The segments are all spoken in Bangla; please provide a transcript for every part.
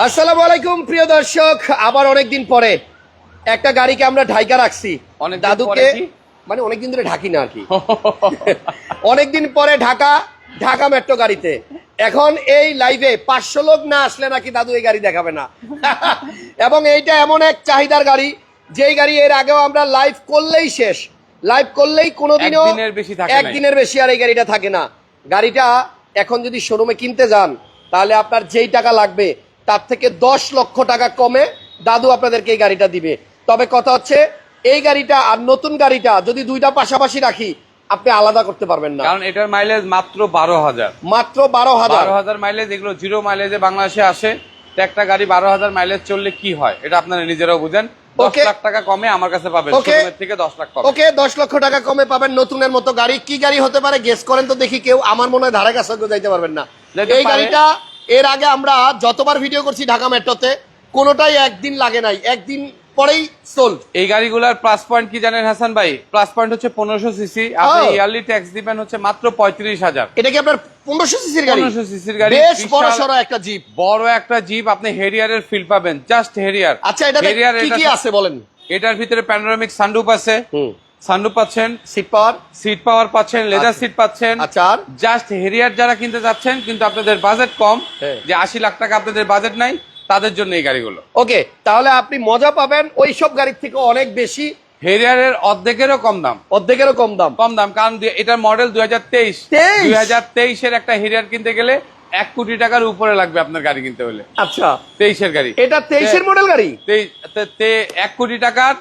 আসসালামু আলাইকুম প্রিয় দর্শক। আবার অনেকদিন পরে একটা গাড়িকে আমরা ঢাইকা রাখছি। অনেকদিন দাদুকে? মানে অনেকদিন ধরে ঢাকি না আর কি। অনেকদিন পরে ঢাকা ঢাকা মেট্রো গাড়িতে। এখন এই লাইভে পাঁচশো লোক না আসলে নাকি দাদু এই গাড়ি দেখাবে না। এবং এইটা এমন এক চাহিদার গাড়ি যেই গাড়ি এর আগেও আমরা লাইভ করলেই শেষ। লাইভ করলেই কোনোদিনও বেশি একদিনের বেশি আর এই গাড়িটা থাকে না। গাড়িটা এখন যদি শোরুমে কিনতে যান তাহলে আপনার যেই টাকা লাগবে তার থেকে দশ লক্ষ টাকা কমে দাদু আপনাদেরকে এই গাড়িটা দিবে। তবে কথা হচ্ছে এই গাড়িটা আর নতুন গাড়িটা যদি দুইটা পাশাপাশি রাখি আপনি আলাদা করতে পারবেন না। কারণ এটার মাইলেজ মাত্র বারো হাজার। মাত্র বারো হাজার। বারো হাজার মাইলেজ এগুলো জিরো মাইলেজে বাংলাদেশে আসে। একটা গাড়ি বারো হাজার মাইলেজ চললে কি হয়? এটা আপনারা নিজেরাও বুঝেন। দশ লাখ টাকা কমে আমার কাছে পাবেন। Okay. থেকে দশ লাখ ওকে দশ লক্ষ টাকা কমে পাবেন নতুনের মতো গাড়ি। কি গাড়ি হতে পারে? গেস করেন তো দেখি কেউ। আমার মনে হয় ধারে কাছে যাইতে পারবেন না। এই গাড়িটা এর আগে আমরা যতবার ভিডিও করছি ঢাকা মেট্রোতে কোনোটাই একদিন লাগে নাই। একদিন পরেই সোল্ড এই গাড়িগুলার প্লাস পয়েন্ট কি জানেন হাসান ভাই? প্লাস পয়েন্ট হচ্ছে পনেরোশো সিসি আপনি. ইয়ারলি ট্যাক্স দিবেন হচ্ছে মাত্র পঁয়ত্রিশ হাজার। এটা কি আপনার পনেরোশো সিসির গাড়ি? পনেরোশো সিসির গাড়ি বেশ বড় সড়ো একটা জিপ বড় একটা জিপ আপনি হেরিয়ারের ফিল পাবেন। জাস্ট হেরিয়ার আচ্ছা এটা হেরিয়ার কি কি আছে বলেন? এটার ভিতরে প্যানোরামিক সানরুপ আছে। হুম সানরুপ পাচ্ছেন সিট পাওয়ার সিট পাওয়ার পাচ্ছেন লেদার আচ্ছা। সিট পাচ্ছেন। আচ্ছা জাস্ট হেরিয়ার যারা কিনতে যাচ্ছেন কিন্তু আপনাদের বাজেট কম হ্যাঁ। যে আশি লাখ টাকা আপনাদের বাজেট নাই তাদের জন্য এই গাড়িগুলো। ওকে তাহলে আপনি মজা পাবেন ওই সব গাড়ির থেকে অনেক বেশি। হেরিয়ারের অর্ধেকেরও কম দাম। অর্ধেকেরও কম দাম। কম দাম কারণ এটার মডেল দুই হাজার তেইশ। 23? দুই হাজার তেইশের একটা হেরিয়ার কিনতে গেলে এক কোটি টাকার উপরে লাগবে আপনার গাড়ি কিনতে হলে। আচ্ছা। তেইশের গাড়ি। এটা তেইশের মডেল গাড়ি? এক কোটি টাকার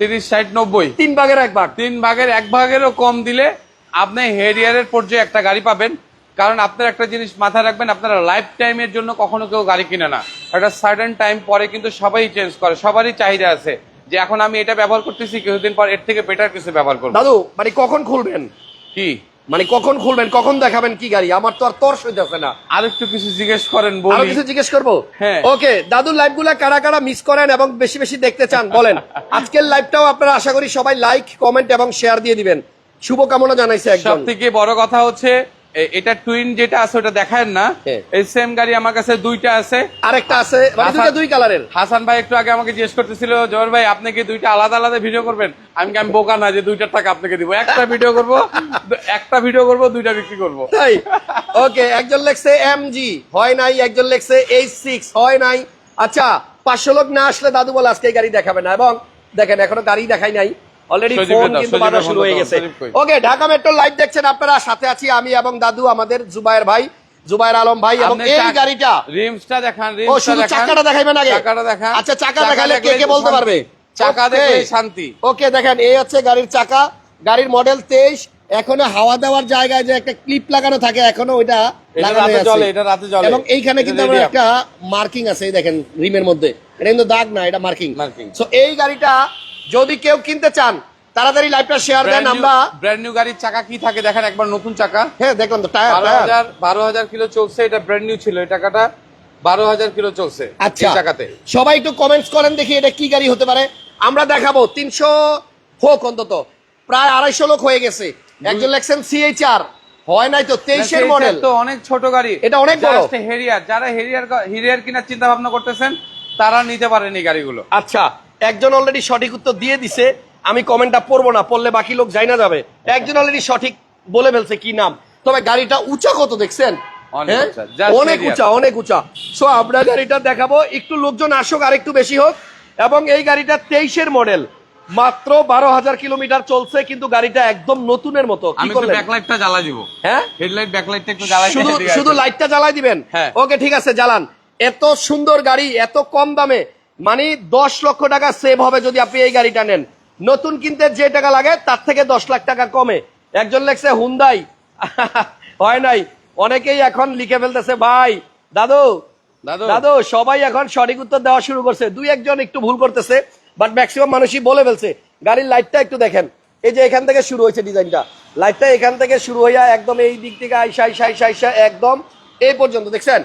তিরিশ ষাট নব্বই। তিন ভাগের এক ভাগ। তিন ভাগের এক ভাগেরও কম দিলে আপনি হেরিয়ারের পর্যায়ে একটা গাড়ি পাবেন। কারণ আপনার একটা জিনিস মাথায় রাখবেন আপনারা লাইফ টাইমের জন্য কখনো কেউ গাড়ি কিনে না। একটা সার্টেন টাইম পরে কিন্তু সবাই চেঞ্জ করে সবারই চাহিদা আছে যে এখন আমি এটা ব্যবহার করতেছি কিছুদিন পর এর থেকে বেটার কিছু ব্যবহার করব। দাদু মানে কখন খুলবেন? কি? মানে কখন খুলবেন কখন দেখাবেন কি গাড়ি? আমার তো আর তর্স হইতেছে না। আর একটু কিছু জিজ্ঞেস করেন আরও কিছু জিজ্ঞেস করব? হ্যাঁ। ওকে দাদুর লাইভগুলা কারা কারা মিস করেন এবং বেশি বেশি দেখতে চান বলেন। আজকের লাইভটাও আপনারা আশা করি সবাই লাইক কমেন্ট এবং শেয়ার দিয়ে দিবেন। শুভকামনা জানাইছে সব একজন। থেকে বড় কথা হচ্ছে এটা টুইন যেটা আছে ওটা দেখায় না। এই সেম গাড়ি আমার কাছে দুইটা আছে। আরেকটা আছে মানে দুই কালারের হাসান ভাই একটু আগে আমাকে জিজ্ঞেস করতেছিল জোহর ভাই আপনি কি দুইটা আলাদা আলাদা ভিডিও করবেন? আমি কি আমি বোকা না যে দুইটার টাকা আপনাকে দিব। একটা ভিডিও করব একটা ভিডিও করব দুইটা বিক্রি করব। তাই? ওকে একজন লেখছে এম জি হয় নাই? একজন লেখছে এইচ সিক্স হয় নাই? আচ্ছা পাঁচশো লোক না আসলে দাদু বলে আজকে এই গাড়ি দেখাবে না। এবং দেখেন এখনও গাড়ি দেখাই নাই। অলরেডি ফোন কিন্তু বাধা শুরু হয়ে গেছে? ওকে ঢাকা মেট্রো লাইভ দেখছেন আপনারা সাথে আছি আমি এবং দাদু আমাদের জুবায়ের ভাই জুবায়ের আলম ভাই এবং এই গাড়িটা। রিমসটা দেখান ও শুধু চাকাটা দেখাইবেন আগে? চাকাটা দেখান। আচ্ছা চাকা দেখালে কে কে বলতে পারবে? চাকা. শান্তি। ওকে দেখেন এই হচ্ছে গাড়ির চাকা। গাড়ির মডেল তেইশ। এখনও হাওয়া দেওয়ার জায়গায় যে একটা ক্লিপ লাগানো থাকে এখনও ওইটা লাগানো আছে। এটা রাতে জ্বলে। এবং এইখানে কিন্তু আমার একটা মার্কিং আছে এই দেখেন রিমের মধ্যে। এটা কিন্তু দাগ না এটা মার্কিং Marking। সো এই গাড়িটা যদি কেউ কিনতে চান তাড়াতাড়ি লাইভটা শেয়ার দেন আমরা। ব্র্যান্ড নিউ গাড়ির চাকা কি থাকে দেখেন একবার নতুন চাকা। হ্যাঁ দেখুন তো টায়ার বারো টায়ার হাজার বারো হাজার কিলো চলছে এটা ব্র্যান্ড নিউ ছিল এই টাকাটা বারো হাজার কিলো চলছে আচ্ছা এই চাকাতে। সবাই একটু কমেন্টস করেন দেখি এটা কি গাড়ি হতে পারে। আমরা দেখাবো তিনশো হোক অন্তত প্রায় আড়াইশো লোক হয়ে গেছে। একজন লেখছেন সিএইচআর হয় নাই তো তেইশের না, মডেল তো অনেক ছোট গাড়ি। এটা অনেক বড়। হেরিয়ার যারা হেরিয়ার হেরিয়ার কেনার চিন্তা ভাবনা করতেছেন তারা নিতে পারেন এই গাড়িগুলো। আচ্ছা একজন অলরেডি সঠিক উত্তর দিয়ে দিছে আমি কমেন্টটা পড়ব না পড়লে বাকি লোক যাই না যাবে। একজন অলরেডি সঠিক বলে ফেলছে কি নাম। তবে গাড়িটা উঁচা কত দেখছেন? অনেক হ্যাঁ? উঁচা, অনেক উঁচা সো আমরা গাড়িটা দেখাবো একটু লোকজন আসুক আর একটু বেশি হোক। এবং এই গাড়িটা তেইশের মডেল মাত্র বারো হাজার কিলোমিটার চলছে কিন্তু গাড়িটা একদম নতুনের মতো। আমি ব্যাকলাইটটা জ্বালা দিব। হ্যাঁ? হেডলাইট ব্যাকলাইটটা একটু জ্বালাই শুধু শুধু লাইটটা জ্বালাই দিবেন? হ্যাঁ। ওকে ঠিক আছে জ্বালান। এত সুন্দর গাড়ি এত কম দামে মানে দশ লক্ষ টাকা সেভ হবে যদি আপনি এই গাড়িটা নেন। নতুন কিনতে যে টাকা লাগে তার থেকে দশ লাখ টাকা কমে। একজন লেখছে হুন্দাই হয় নাই। অনেকেই এখন লিখে ফেলতেছে ভাই দাদু দাদু। দাদু সবাই এখন সঠিক উত্তর দেওয়া শুরু করছে। দুই একজন একটু ভুল করতেছে বাট ম্যাক্সিমাম মানুষই বলে ফেলছে। গাড়ির লাইটটা একটু দেখেন। এই যে এখান থেকে শুরু হয়েছে ডিজাইনটা লাইটটা এখান থেকে শুরু হইয়া একদম এই দিক থেকে আইসা আইসা আইসা আইসা একদম এই পর্যন্ত। দেখছেন?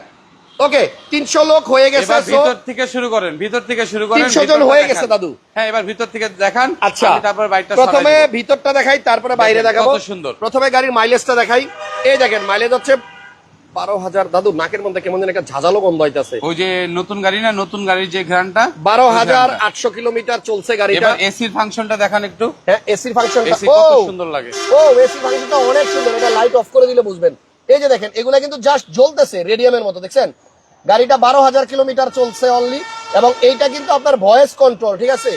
ওকে তিনশো লোক হয়ে গেছে ভিতর থেকে শুরু করেন ভিতর থেকে শুরু করেন 300 জন হয়ে গেছে দাদু। হ্যাঁ এবার ভিতর থেকে দেখান আচ্ছা। তারপর বাইকটা প্রথমে ভিতরটা দেখাই তারপরে বাইরে দেখাবো। কত সুন্দর। প্রথমে গাড়ির মাইলেজটা দেখাই। এই দেখেন মাইলেজ হচ্ছে বারো হাজার। দাদু নাকের মধ্যে কেমন যেন একটা ঝাঁঝালো গন্ধ হইতাছে ওই যে নতুন গাড়ি না নতুন গাড়ির যে ঘ্রানটা বারো হাজার আটশো কিলোমিটার চলছে গাড়িটা। এসির ফাংশনটা দেখান একটু। হ্যাঁ এসির ফাংশন এসি কত সুন্দর লাগে। ও এসি ফাংশনটা অনেক সুন্দর এটা লাইট অফ করে দিলে বুঝবেন। এই যে দেখেন এগুলা কিন্তু জাস্ট জ্বলতেছে রেডিয়ামের মতো দেখছেন? গাড়িটা বারো হাজার কিলোমিটার চলছে অনলি এবং এইটা কিন্তু আপনার ভয়েস কন্ট্রোল ঠিক আছে?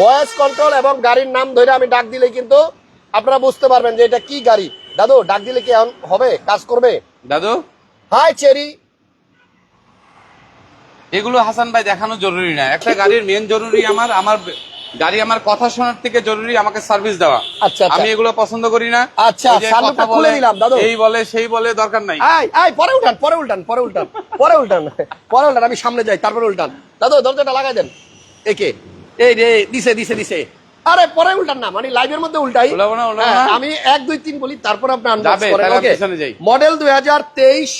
ভয়েস কন্ট্রোল এবং গাড়ির নাম ধরে আমি ডাক দিলে কিন্তু আপনারা বুঝতে পারবেন যে এটা কি গাড়ি। দাদু ডাক দিলে কি হবে? কাজ করবে? দাদু? হাই চেরি এগুলো হাসান ভাই দেখানো জরুরি না। একটা গাড়ির মেন জরুরি আমার আমার গাড়ি আমার কথা শোনার থেকে জরুরি আমাকে সার্ভিস দেওয়া। আচ্ছা, আচ্ছা। আমি এগুলো পছন্দ করি না। আচ্ছা, কথা খুলে দিলাম, দাদু। এই বলে সেই বলে দরকার নাই। আয় আয় পরে উঠান পরে উল্টান পরে উল্টান পরে উল্টান পরে উল্টান আমি সামনে যাই তারপরে উল্টান দাদু দরজাটা লাগাই দেন। একে এই রে দিছে দিছে দিছে। আরে পরে উল্টান না মানে লাইভের মধ্যে উল্টাই। হ্যাঁ, আমি এক দুই তিন বলি তারপর আপনি আনবক্স করেন ওকে। মডেল দুই হাজার তেইশ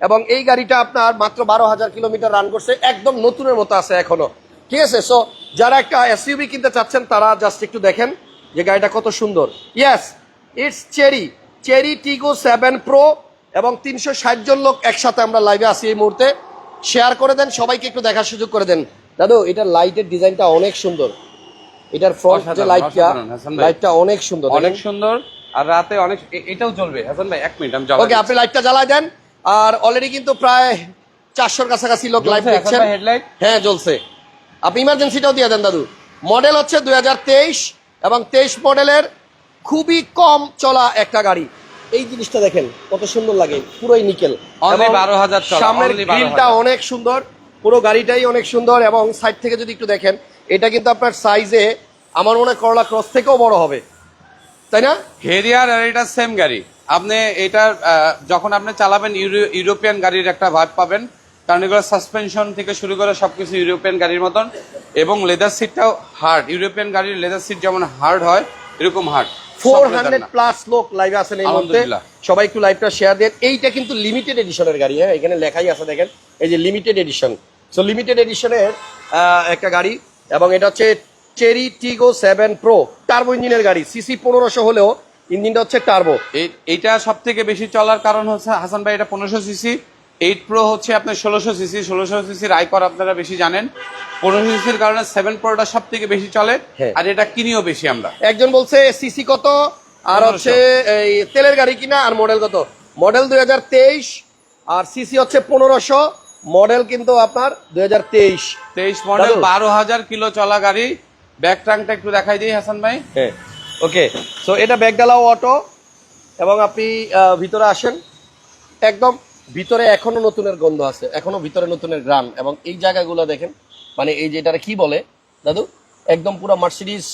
এবং এই গাড়িটা আপনার মাত্র বারো হাজার কিলোমিটার রান করছে একদম নতুনের মতো আছে এখনও। ঠিক আছে সো যারা একটা এসইউবি কিনতে চাচ্ছেন তারা জাস্ট একটু দেখেন যে গাড়িটা কত সুন্দর। Yes it's Chery Chery Tiggo seven pro এবং তিনশো ষাট জন লোক একসাথে আমরা লাইভে আছি এই মুহূর্তে। শেয়ার করে দেন সবাইকে একটু দেখার সুযোগ করে দেন। দাদু এটার লাইটের ডিজাইনটা অনেক সুন্দর। এটার ফ্রন্ট যে লাইটটা। লাইটটা অনেক সুন্দর অনেক সুন্দর আর রাতে অনেক এটাও চলবে হাসান ভাই এক মিনিট আমি ওকে আপনি লাইটটা জ্বালায় দেন। আর অলরেডি কিন্তু প্রায় চারশোর কাছাকাছি লোক লাইভ দেখছেন? হ্যাঁ জ্বলছে। আপনি ইমার্জেন্সিটাও দিয়ে দেন দাদু। মডেল হচ্ছে দু হাজার তেইশ এবং তেইশ মডেলের খুবই কম চলা একটা গাড়ি। এই জিনিসটা দেখেন কত সুন্দর লাগে পুরোই নিকেল। Only এবং 12,000 চলা, সামনের গ্রিলটা অনেক সুন্দর পুরো গাড়িটাই অনেক সুন্দর এবং সাইড থেকে যদি একটু দেখেন এটা কিন্তু আপনার সাইজে আমার মনে হয় করলা ক্রস থেকেও বড় হবে। তাই না? হেরিয়ার আর এটা সেম গাড়ি। আপনি এটার আহ, যখন আপনি চালাবেন ইউরো- ইউরোপিয়ান গাড়ির একটা ভাব পাবেন। কারণ এগুলো সাসপেনশন থেকে শুরু করে সবকিছু ইউরোপিয়ান গাড়ির মতন। এবং লেদার সিটটাও হার্ড ইউরোপিয়ান গাড়ির লেদার সিট যেমন হার্ড হয় এরকম হার্ড ফোর হান্ড্রেড প্লাস লোক লাইভে আছেন এই মুহূর্তে। সবাই একটু লাইভটা শেয়ার দেন। এইটা কিন্তু লিমিটেড এডিশনের গাড়ি হ্যাঁ? এখানে লেখাই আছে দেখেন। এই যে লিমিটেড এডিশন সো লিমিটেড এডিশনের একটা গাড়ি এবং এটা হচ্ছে Chery Tiggo seven pro turbo ইঞ্জিনের গাড়ি। সিসি পনেরোশো হলেও ইঞ্জিনটা হচ্ছে টার্বো এইটা সব থেকে বেশি চলার কারণ হচ্ছে হাসান ভাই এটা পনেরোশো সিসি এইট প্রো হচ্ছে আপনার ষোলোশো সিসি ষোলোশো সিসির আইকর আপনারা বেশি জানেন। পনেরোশো সিসির কারণে সেভেন প্রোটা সব থেকে বেশি চলে হ্যাঁ। আর এটা কিনিও বেশি আমরা। একজন বলছে সিসি কত আর হচ্ছে এই তেলের গাড়ি কিনা আর মডেল কত? মডেল দুই হাজার তেইশ আর সিসি হচ্ছে পনেরোশো মডেল কিন্তু আপনার দুই হাজার তেইশ। তেইশ মডেল বারো হাজার কিলো চলা গাড়ি। ব্যাক ট্রাঙ্কটা একটু দেখাই দিই হাসান ভাই। হ্যাঁ ওকে। সো এটা ব্যাগডালাও অটো এবং আপনি ভিতরে আসেন। একদম ভিতরে এখনও নতুনের গন্ধ আছে এখনও ভিতরে নতুনের গ্রাম এবং এই জায়গাগুলো দেখেন মানে এই যে এটারে কি বলে? দাদু একদম পুরো মার্সিডিস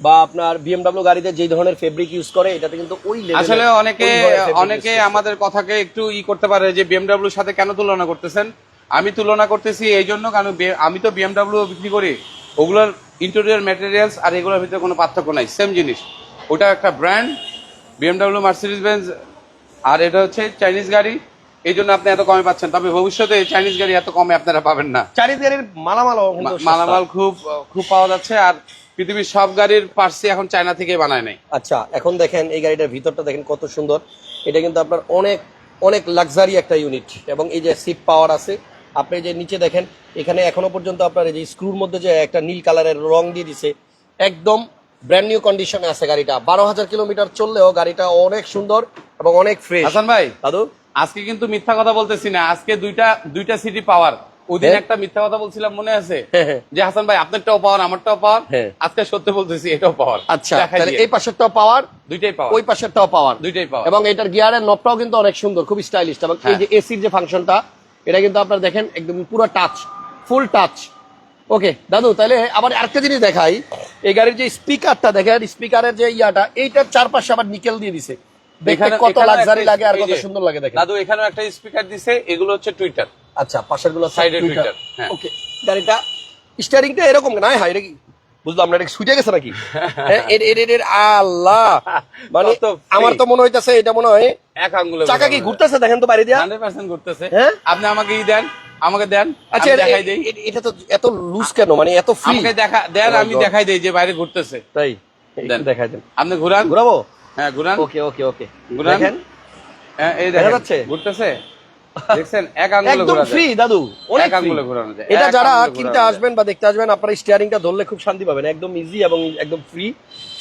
বা আপনার বিএমডাব্লিউ গাড়িতে যে ধরনের ফেব্রিক ইউজ করে এটাতে কিন্তু ওই আসলে অনেকে অনেকে আমাদের কথাকে একটু ই করতে পারে যে বিএমডাব্লিউর সাথে কেন তুলনা করতেছেন? আমি তুলনা করতেছি এই জন্য কারণ আমি তো বিএমডাব্লিউ বিক্রি করি ওগুলোর ইন্টেরিয়র ম্যাটেরিয়ালস আর এগুলোর ভিতরে কোনো পার্থক্য নাই সেম জিনিস। ওটা একটা ব্র্যান্ড বিএমডাব্লিউ মার্সিডিজ বেঞ্জ আর এটা হচ্ছে চাইনিজ গাড়ি। এই জন্য আপনি এত কমে পাচ্ছেন। তবে ভবিষ্যতে চাইনিজ গাড়ি এত কমে আপনারা পাবেন না। চারিদিক গাড়ির মালামালও কিন্তু মা- সস্তা। মালামাল খুব খুব পাওয়া যাচ্ছে আর পৃথিবীর সব গাড়ির পার্সি এখন চায়না থেকে বানায় নাই আচ্ছা এখন দেখেন এই গাড়িটার ভিতরটা দেখেন কত সুন্দর। এটা কিন্তু আপনার অনেক অনেক লাক্সারি একটা ইউনিট এবং এই যে সিট পাওয়ার আছে আপনি যে নিচে দেখেন এখানে এখনও পর্যন্ত আপনার এই যে স্ক্রুর মধ্যে যে একটা নীল কালারের রং দিয়ে দিছে একদম ব্র্যান্ড নিউ কন্ডিশনে আছে গাড়িটা। বারো হাজার কিলোমিটার চললেও গাড়িটা অনেক সুন্দর এবং অনেক ফ্রেশ হাসান ভাই দাদু? আজকে কিন্তু মিথ্যা কথা বলতেছি না। আজকে দুইটা দুইটা সিটি পাওয়ার ওই দিন হ্যাঁ। একটা মিথ্যা কথা বলছিলাম মনে আছে? হ্যাঁ, হ্যাঁ। যে হাসান ভাই আপনারটাও পাওয়ার আমারটাও পাওয়ার। আজকে সত্যি বলতেছি এটাও পাওয়ার আচ্ছা এই পাশেরটাও পাওয়ার দুইটাই পাওয়ার ওই পাশেরটাও পাওয়ার দুইটাই পাওয়ার এবং এটার গিয়ারের নবটাও কিন্তু অনেক সুন্দর খুব স্টাইলিশ এবং এই। যে এসির যে ফাংশনটা এটা কিন্তু আপনারা দেখেন একদম পুরো টাচ ফুল টাচ ওকে দাদু তাহলে আবার আরেকটা জিনিস দেখাই। এই গাড়ির যে স্পিকারটা দেখেন স্পিকারের যে ইয়াটা এইটার চারপাশে আবার নিকেল দিয়ে দিছে। দেখতে কত লাক্সারি লাগে আর কত সুন্দর লাগে দেখেন। দাদু এখানেও একটা স্পিকার দিছে এগুলো হচ্ছে টুইটার আচ্ছা পাশেরগুলো Twitter, হ্যাঁ। ওকে গাড়িটা স্টিয়ারিংটা এরকম না এটা কি বুঝলাম না এটা কি সুইটে গেছে নাকি? এর- এর- এর- এর আল্লাহ! মানে আমার তো মনে হইতাছে এটা মনে হয় এক আঙ্গুলে চাকা কি ঘুরতেছে দেখেন তো বাইরে দিয়া? হান্ড্রেড পার্সেন্ট ঘুরতেছে। হ্যাঁ? আপনি আমাকে ই দেন আমাকে দেন আচ্ছা দেখাই দেই। এটা তো এত লুজ কেন? মানে এত ফ্রি আমাকে দেখা দেন Oh আমি দেখাই দেই যে বাইরে ঘুরতেছে। তাই? দেন। দেখাই দেন। আপনি ঘুরান। ঘুরাবো? হ্যাঁ ঘুরান। ওকে ওকে ওকে। ঘুরান। দেখেন। হ্যাঁ এই দেখা যাচ্ছে? ঘুরতেছে? দেখছেন? এক আঙ্গুলে একদম ফ্রি দাদু অনেক আঙ্গুলে ঘোরানো যায়, এটা যারা কিনতে আসবেন বা দেখতে আসবেন আপনারা স্টিয়ারিংটা ধরলে খুব শান্তি পাবেন। একদম ইজি এবং একদম ফ্রি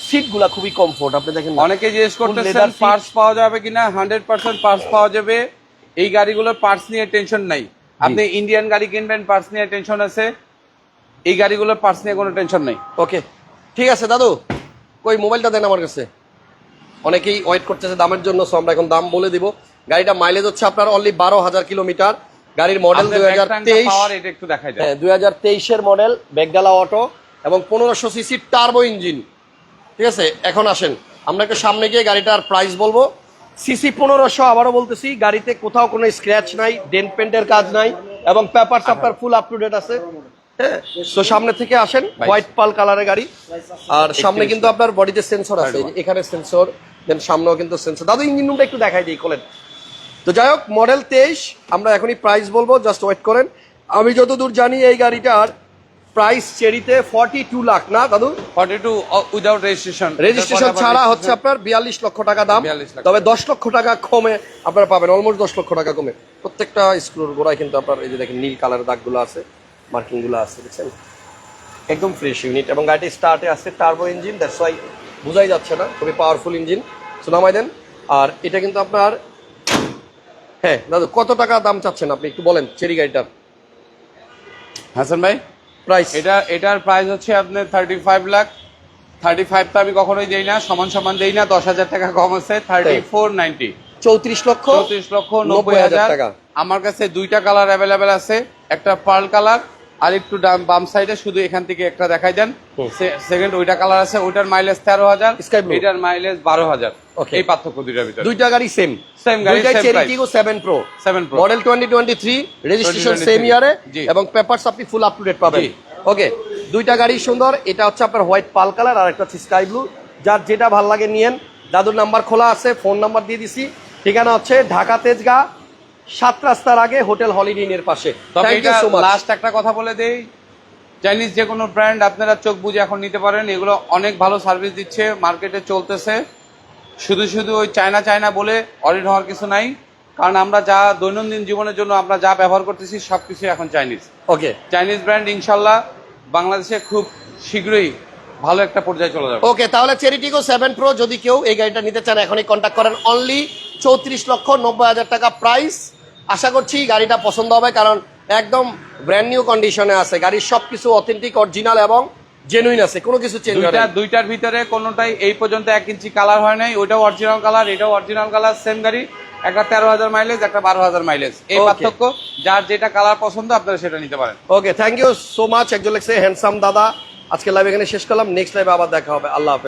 সিটগুলা খুবই কমফোর্ট আপনি দেখেন অনেকে জিজ্ঞেস করতেছেন পার্টস পাওয়া যাবে কিনা? হান্ড্রেড পার্সেন্ট পার্টস পাওয়া যাবে। এই গাড়িগুলোর পার্টস নিয়ে টেনশন নাই। আপনি ইন্ডিয়ান গাড়ি কিনবেন পার্টস নিয়ে টেনশন আছে। এই গাড়িগুলোর পার্টস নিয়ে কোনো টেনশন নেই। ওকে। ঠিক আছে দাদু। কই মোবাইলটা দেন আমার কাছে। অনেকেই ওয়েট করতেছে দামের জন্য সো আমরা এখন দাম বলে দিব। গাড়িটা মাইলেজ হচ্ছে আপনার অনলি বারো হাজার কিলোমিটার গাড়ির মডেল দুই হাজার তেইশ পাওয়ার এটা একটু দেখাই যায় হ্যাঁ দুই হাজার তেইশের মডেল বেগডালা অটো এবং পনেরোশো সিসি টার্বো ইঞ্জিন ঠিক আছে এখন আসেন। আমরা একটু সামনে গিয়ে গাড়িটার প্রাইস বলব। সিসি পনেরোশো আবারও বলতেছি গাড়িতে কোথাও কোনো স্ক্র্যাচ নাই ডেন্ট পেন্টের কাজ নাই এবং পেপার আপনার ফুল আপ টু ডেট আছে। হ্যাঁ তো সামনে থেকে আসেন হোয়াইট পাল কালারের গাড়ি। আর সামনে কিন্তু আপনার বডিতে সেন্সর আছে এখানে সেন্সর দেন সামনেও কিন্তু সেন্সর দাদু ইঞ্জিন রুমটা একটু দেখাই দিই কোলেন তো যাই হোক মডেল তেইশ আমরা এখনই প্রাইস বলব জাস্ট ওয়েট করেন। আমি যতদূর জানি এই গাড়িটার প্রাইস চেরিতে ফর্টি টু লাখ না দাদু? Forty two without registration registration ছাড়া হচ্ছে আপনার বিয়াল্লিশ লক্ষ টাকা দাম। 42 লাখ। তবে দশ লক্ষ টাকা কমে আপনারা পাবেন অলমোস্ট দশ লক্ষ টাকা কমে। প্রত্যেকটা স্ক্রুর গোড়ায় কিন্তু আপনার এই যে দেখেন নীল কালারের দাগগুলো আছে মার্কিংগুলো আছে দেখছেন একদম ফ্রেশ ইউনিট এবং গাড়িটি স্টার্টে আছে টার্বো ইঞ্জিন দ্যাটস ওয়াই বোঝাই যাচ্ছে না খুবই পাওয়ারফুল ইঞ্জিন সো নামাই দেন। আর এটা কিন্তু আপনার হ্যাঁ দাদু কত টাকা দাম চাচ্ছেন আপনি? একটু বলেন চেরি গাড়িটার। হাসান ভাই প্রাইস এটা এটার প্রাইস হচ্ছে আপনার thirty five lakh thirty five তো আমি কখনোই দেই না সমান সমান দেই না দশ হাজার টাকা কম আছে থার্টি ফোর নাইনটি চৌত্রিশ লক্ষ চৌত্রিশ লক্ষ নব্বই হাজার টাকা। আমার কাছে দুইটা কালার অ্যাভেলেবেল আছে একটা পার্ল কালার আর একটু বাম সাইডে শুধু এখান থেকে একটা দেখাই দেন। সেকেন্ড ওইটা কালার আছে ওইটার মাইলেজ তেরো হাজার এটার মাইলেজ বারো হাজার। এই পার্থক্য দুইটার ভিতরে। দুইটা গাড়ি সেম গাড়ি, প্রো মডেল রেজিস্ট্রেশন সেম ইয়ারে। এবং পেপারস আপনি ফুল আপ টু ডেট পাবেন ওকে দুইটা গাড়ি সুন্দর এটা হচ্ছে আপনার হোয়াইট পাল কালার আর একটা হচ্ছে স্কাই ব্লু যার যেটা ভালো লাগে নিয়েন দাদুর নাম্বার খোলা আছে ফোন নাম্বার দিয়ে দিছি। ঠিকানা হচ্ছে ঢাকা তেজগা সাত রাস্তার আগে হোটেল হলিডে ইনের পাশে। লাস্ট একটা কথা বলে দেই। চাইনিজ যে কোনো ব্র্যান্ড আপনারা চোখ বুঝে এখন নিতে পারেন। এগুলো অনেক ভালো সার্ভিস দিচ্ছে মার্কেটে চলতেছে। শুধু শুধু ওই চায়না চায়না বলে অরিড হওয়ার কিছু নাই। কারণ আমরা যা দৈনন্দিন জীবনের জন্য আমরা যা ব্যবহার করতেছি সব কিছু এখন চাইনিজ ওকে চাইনিজ ব্র্যান্ড ইনশাল্লাহ বাংলাদেশে খুব শীঘ্রই ভালো একটা পর্যায়ে চলে যাবে। ওকে তাহলে চেরিটিগো সেভেন প্রো যদি কেউ এই গাড়িটা নিতে চান এখনই কন্ট্যাক্ট করেন। অনলি চৌত্রিশ লক্ষ নব্বই হাজার টাকা প্রাইস আশা করছি গাড়িটা পছন্দ হবে কারণ একদম ব্র্যান্ড নিউ কন্ডিশনে আছে। গাড়ির সবকিছু অথেন্টিক অরিজিনাল এবং জেনুইন আছে কোনো কিছু চেঞ্জ হয় দুইটা দুইটার ভিতরে কোনোটাই এই পর্যন্ত এক ইঞ্চি কালার হয় নাই। ওইটাও অরিজিনাল কালার এটাও অরিজিনাল কালার সেম গাড়ি। একটা তেরো হাজার মাইলেজ একটা বারো হাজার মাইলেজ এই পার্থক্য যার যেটা কালার পছন্দ আপনারা সেটা নিতে পারেন। Okay thank you so much একজন লেগছে হ্যান্ডসাম দাদা। আজকে লাইভ এখানে শেষ করলাম নেক্সট লাইভে আবার দেখা হবে। আল্লাহ হাফেজ।